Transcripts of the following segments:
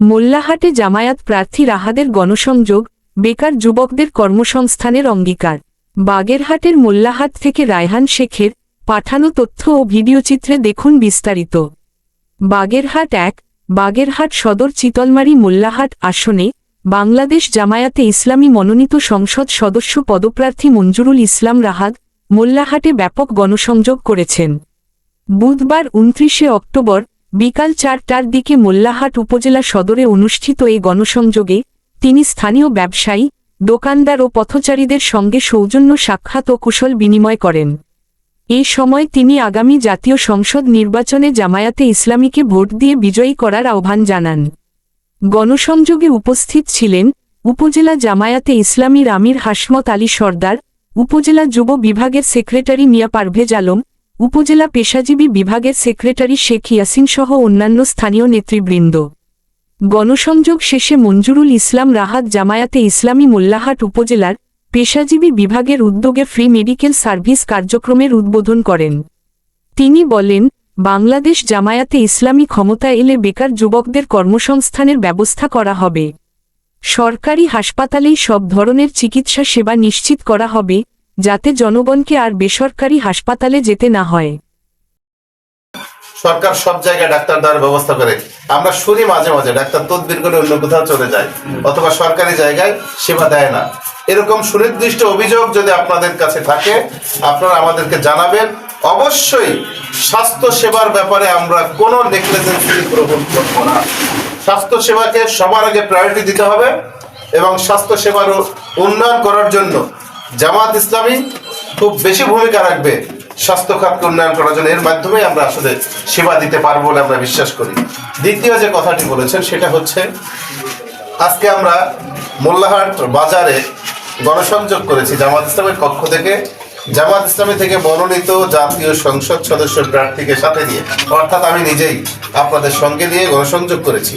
মোল্লাহাটে জামায়াত প্রার্থী রাহাদের গণসংযোগ, বেকার যুবকদের কর্মসংস্থানের অঙ্গীকার। বাগেরহাটের মোল্লাহাট থেকে রায়হান শেখের পাঠানো তথ্য ও ভিডিওচিত্রে দেখুন বিস্তারিত। বাগেরহাট এক, বাগেরহাট সদর চিতলমারি মোল্লাহাট আসনে বাংলাদেশ জামায়াতে ইসলামী মনোনীত সংসদ সদস্য পদপ্রার্থী মঞ্জুরুল ইসলাম রাহাদ মোল্লাহাটে ব্যাপক গণসংযোগ করেছেন। বুধবার উনত্রিশে অক্টোবর বিকাল চারটার দিকে মোল্লাহাট উপজেলা সদরে অনুষ্ঠিত এই গণসংযোগে তিনি স্থানীয় ব্যবসায়ী, দোকানদার ও পথচারীদের সঙ্গে সৌজন্য সাক্ষাৎ ও কুশল বিনিময় করেন। এ সময় তিনি আগামী জাতীয় সংসদ নির্বাচনে জামায়াতে ইসলামীকে ভোট দিয়ে বিজয়ী করার আহ্বান জানান। গণসংযোগে উপস্থিত ছিলেন উপজেলা জামায়াতে ইসলামীর আমির হাসমত আলী সর্দার, উপজেলা যুব বিভাগের সেক্রেটারি মিয়া পারভেজ আলম উপজেলা পেশাজীবী বিভাগের সেক্রেটারি শেখ ইয়াসিন সহ অন্যান্য স্থানীয় নেতৃবৃন্দ। গণসংযোগ শেষে মঞ্জুরুল ইসলাম রাহাত জামায়াতে ইসলামী মোল্লাহাট উপজেলার পেশাজীবী বিভাগের উদ্যোগে ফ্রি মেডিকেল সার্ভিস কার্যক্রমের উদ্বোধন করেন। তিনি বলেন, বাংলাদেশ জামায়াতে ইসলামী ক্ষমতা এলে বেকার যুবকদের কর্মসংস্থানের ব্যবস্থা করা হবে। সরকারি হাসপাতালেই সব ধরনের চিকিৎসা সেবা নিশ্চিত করা হবে যাতে জনগণকে আর বেসরকারি হাসপাতালে যেতে না হয়। সরকার সব জায়গায় ডাক্তার দেওয়ার ব্যবস্থা করে। আমরা শুনি মাঝে মাঝে, ডাক্তার তদবির করে অন্য কোথাও চলে যায়, অথবা সরকারি জায়গায় সেবা দেয় না। এরকম সুনির্দিষ্ট অভিযোগ যদি আপনাদের কাছে থাকে, আপনারা আমাদেরকে জানাবেন। অবশ্যই স্বাস্থ্য সেবার ব্যাপারে আমরা কোনো নেগলিজেন্সি গ্রহণ করব না। স্বাস্থ্য সেবাকে সবার আগে প্রায়োরিটি দিতে হবে এবং স্বাস্থ্য সেবার উন্নয়ন করার জন্য জামাত ইসলামী খুব বেশি ভূমিকা রাখবে স্বাস্থ্য খাতকে উন্নয়ন করার জন্য। এর মাধ্যমে আমরা আসলে সেবা দিতে পারব বলে আমরা বিশ্বাস করি। দ্বিতীয় যে কথাটি বলেছেন, সেটা হচ্ছে, আজকে আমরা মোল্লাহাট বাজারে গণসংযোগ করেছি জামাত ইসলামের পক্ষ থেকে। জামাত ইসলামী থেকে মনোনীত জাতীয় সংসদ সদস্য প্রার্থীকে সাথে নিয়ে অর্থাৎ আমি নিজেই আপনাদের সঙ্গে নিয়ে গণসংযোগ করেছি।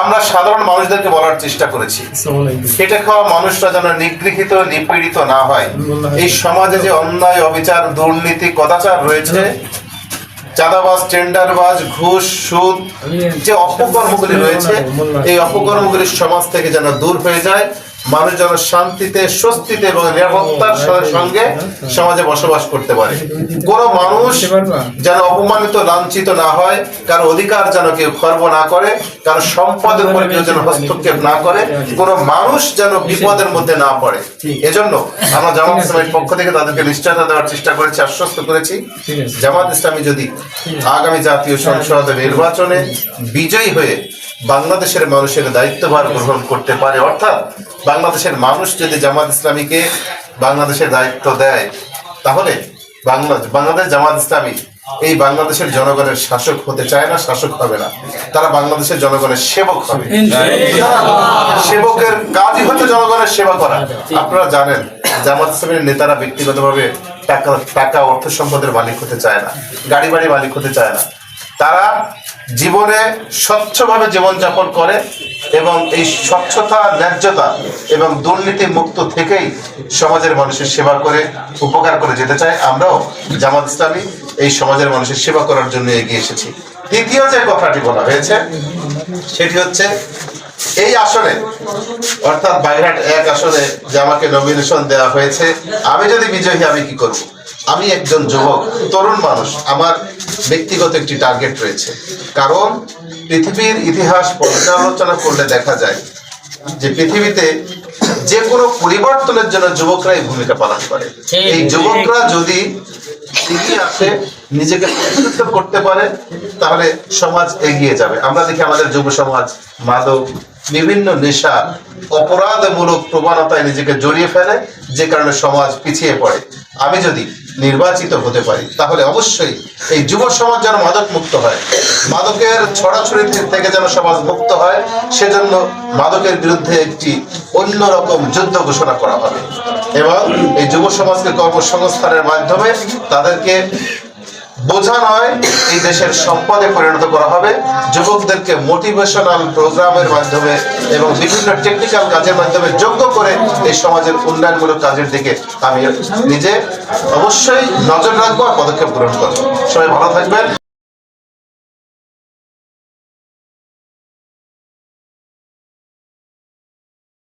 আমরা সাধারণ মানুষদেরকে বলার চেষ্টা করেছি। খেটে খাওয়া মানুষরা যেন নিগৃহীত নিপীড়িত না হয়। এই সমাজে যে অন্যায় অবিচার দুর্নীতি কদাচার রয়েছে চাঁদাবাজ টেন্ডারবাজ ঘুষ সুদ যে অপকর্মগুলি রয়েছে এই অপকর্মগুলি সমাজ থেকে যেন দূর হয়ে যায়। মানুষ যেন শান্তিতে স্বস্তিতে এবং নিরাপত্তার সঙ্গে সমাজে বসবাস করতে পারে। কোন মানুষ যেন অপমানিত লাঞ্ছিত না হয় কারও অধিকার যেন কেউ খর্ব না করে কারও সম্পদের উপরে কেউ যেন হস্তক্ষেপ না করে কোন মানুষ যেন বিপদের মধ্যে না পড়ে। এজন্য আমরা জামাত ইসলামের পক্ষ থেকে তাদেরকে নিশ্চয়তা দেওয়ার চেষ্টা করেছি আশ্বস্ত করেছি। জামাত ইসলামী যদি আগামী জাতীয় সংসদ নির্বাচনে বিজয়ী হয়ে বাংলাদেশের মানুষের দায়িত্বভার গ্রহণ করতে পারে অর্থাৎ বাংলাদেশের মানুষ যদি জামাত ইসলামীকে বাংলাদেশের দায়িত্ব দেয় তাহলে বাংলা বাংলাদেশ জামাত ইসলামী এই বাংলাদেশের জনগণের শাসক হতে চায় না শাসক হবে না। তারা বাংলাদেশের জনগণের সেবক হবে। সেবকের কাজই হচ্ছে জনগণের সেবা করা। আপনারা জানেন জামাত ইসলামের নেতারা ব্যক্তিগতভাবে টাকা টাকা অর্থ সম্পদের মালিক হতে চায় না গাড়ি বাড়ি মালিক হতে চায় না। তারা জীবনে স্বচ্ছভাবে জীবনযাপন করে এবং এই স্বচ্ছতা, ন্যায্যতা এবং দুর্নীতি মুক্ত থেকেই সমাজের মানুষের সেবা করে, উপকার করে যেতে চাই আমরাও জামাত ইসলামী এই সমাজের মানুষের সেবা করার জন্য এগিয়ে এসেছি। দ্বিতীয় যে কথাটি বলা হয়েছে, সেটি হচ্ছে এই আসনে, অর্থাৎ বাইরহাট এক আসনে যে আমাকে নমিনেশন দেওয়া হয়েছে, আমি যদি বিজয়ী, আমি কি করব? আমি একজন যুবক, তরুণ মানুষ, আমার ব্যক্তিগত একটি টার্গেট রয়েছে। কারণ পৃথিবীর ইতিহাস পর্যালোচনা করলে দেখা যায় যে পৃথিবীতে যে কোনো পরিবর্তনের জন্য যুবকরাই ভূমিকা পালন করে। এই যুবকরা যদি এগিয়ে আসে নিজেকে করতে পারে তাহলে সমাজ এগিয়ে যাবে। আমরা দেখি আমাদের যুব সমাজ মাদক বিভিন্ন নেশা অপরাধমূলক প্রবণতায় নিজেকে জড়িয়ে ফেলে যে কারণে সমাজ পিছিয়ে পড়ে। আমি যদি নির্বাচিত হতে পারি, তাহলে অবশ্যই এই যুব সমাজ যেন মাদক মুক্ত হয়। মাদকের ছড়াছড়ি থেকে যেন সমাজ মুক্ত হয়, সেজন্য মাদকের বিরুদ্ধে একটি অন্যরকম যুদ্ধ ঘোষণা করা হবে। এবং এই যুব সমাজকে কর্মসংস্থানের মাধ্যমে তাদেরকে বোঝা নয়, এই দেশের সম্পদে পরিণত করা হবে। যুবকদেরকে মোটিভেশনাল প্রোগ্রামের মাধ্যমে এবং বিভিন্ন টেকনিক্যাল কাজের মাধ্যমে যোগ্য করে এই সমাজের উন্নয়নমূলক কাজের দিকে আমি নিজে অবশ্যই নজর রাখব আর পদক্ষেপ গ্রহণ করব। সবাই ভালো থাকবেন।